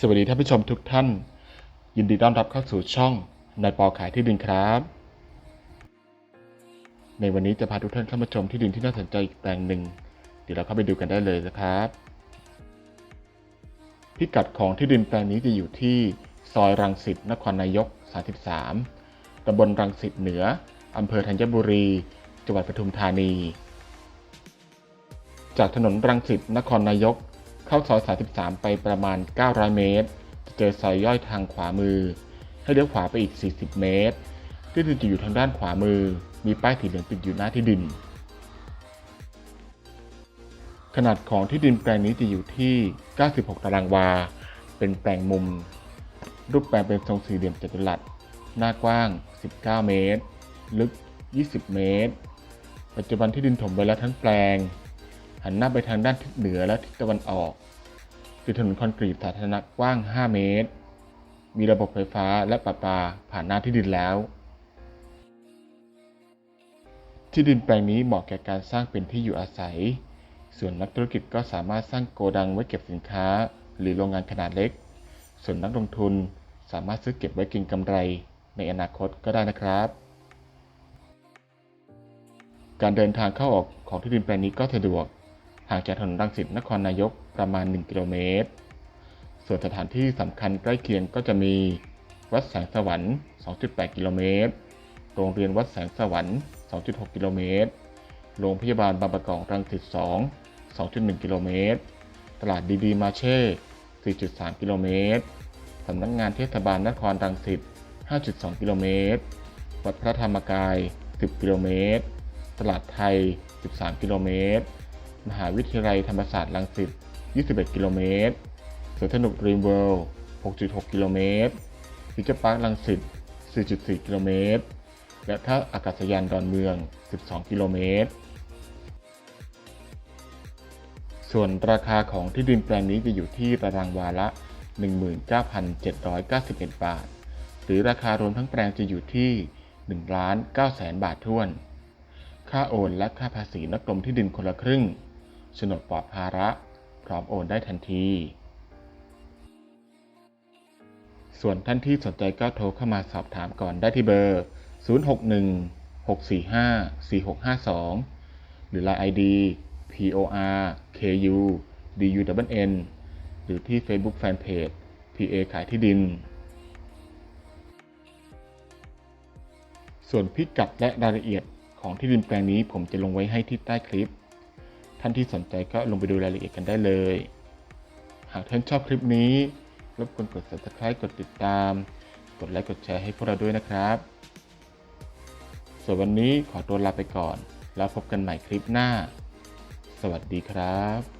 สวัสดีท่านผู้ชมทุกท่าน ยินดีต้อนรับเข้าสู่ช่องนายปอขายที่ดินครับ ในวันนี้จะพาทุกท่านเข้ามาชมที่ดินที่น่าสนใจอีกแปลงหนึ่งเดี๋ยวเราเข้าไปดูกันได้เลยนะครับ พิกัดของที่ดินแปลงนี้จะอยู่ที่ซอยรังสิตนครนายก 33ตำบลรังสิตเหนืออำเภอธัญบุรี จังหวัดปทุมธานี จากถนนรังสิตนครนายก เข้าซอย33 ไปประมาณ 900 เมตร จะเจอซอยย่อยทางขวามือ ให้เลี้ยวขวาไปอีก 40 เมตร ที่ดินจะอยู่ทางด้านขวามือ มีป้ายสีเหลืองติดอยู่หน้าที่ดิน ขนาดของที่ดินแปลงนี้จะอยู่ที่ 96 ตารางวา เป็นแปลงมุม รูปแปลงเป็นทรงสี่เหลี่ยมจัตุรัส หน้ากว้าง 19 เมตร ลึก 20 เมตร ปัจจุบันที่ดินถมไวแล้วทั้งแปลง หันหน้าไปทางด้านทิศเหนือและทิศตะวันออก คือถนนคอนกรีตสาธารณะกว้าง 5 เมตร มีระบบไฟฟ้าและประปาผ่านหน้าที่ดินแล้ว ที่ดินแปลงนี้เหมาะแก่การสร้างเป็นที่อยู่อาศัย ส่วนนักธุรกิจก็สามารถสร้างโกดังไว้เก็บสินค้า หรือโรงงานขนาดเล็ก ส่วนนักลงทุนสามารถซื้อเก็บไว้เกินกำไรในอนาคตก็ได้นะครับการเดินทางเข้าออกของที่ดินแปลงนี้ก็สะดวก ห่างจากถนนรังสิตนครนายกประมาณ 1 กิโลเมตร ส่วนสถานที่สำคัญใกล้เคียงก็จะมี วัดแสงสวรรค์ 2.8 กิโลเมตร โรงเรียนวัดแสงสวรรค์ 2.6 กิโลเมตร โรงพยาบาลบางประกอบรังสิต 2 2.1 กิโลเมตร ตลาดดีดีมาเช่ 4.3 กิโลเมตร สำนักงานเทศบาลนครรังสิต 5.2 กิโลเมตร วัดพระธรรมกาย 10 กิโลเมตร ตลาดไทย 13 กิโลเมตร มหาวิทยาลัยธรรมศาสตร์รังสิต 21 กิโลเมตรสวนสนุกรีมเวิลด์ 6.6 กิโลเมตรฟิวเจอร์พาร์ครังสิต 4.4 กิโลเมตร และท่าอากาศยานดอนเมือง 12 กิโลเมตร ส่วนราคาของที่ดินแปลงนี้จะอยู่ที่ตารางวาละ 19,791 บาท หรือราคารวมทั้งแปลงจะอยู่ที่1ล้าน9แสนบาทท้วน ค่าโอนและค่าภาษีนักกรมที่ดินคนละครึ่ง โฉนดปลอดภาระ พร้อมโอนได้ทันที ส่วนท่านที่สนใจก็โทรเข้ามาสอบถามก่อนได้ที่เบอร์ 061 645 4652 หรือ Line ID POR KU DUNN หรือที่ Facebook Fanpage PA ขายที่ดิน ส่วนพิกัดและรายละเอียดของที่ดินแปลงนี้ผมจะลงไว้ให้ที่ใต้คลิป ท่านที่สนใจก็ลงไปดูรายละเอียดกันได้เลย หากท่านชอบคลิปนี้ รบกวนกด subscribe กดติดตาม กดไลค์กดแชร์ให้พวกเราด้วยนะครับ ส่วนวันนี้ขอตัวลาไปก่อน แล้วพบกันใหม่คลิปหน้า สวัสดีครับ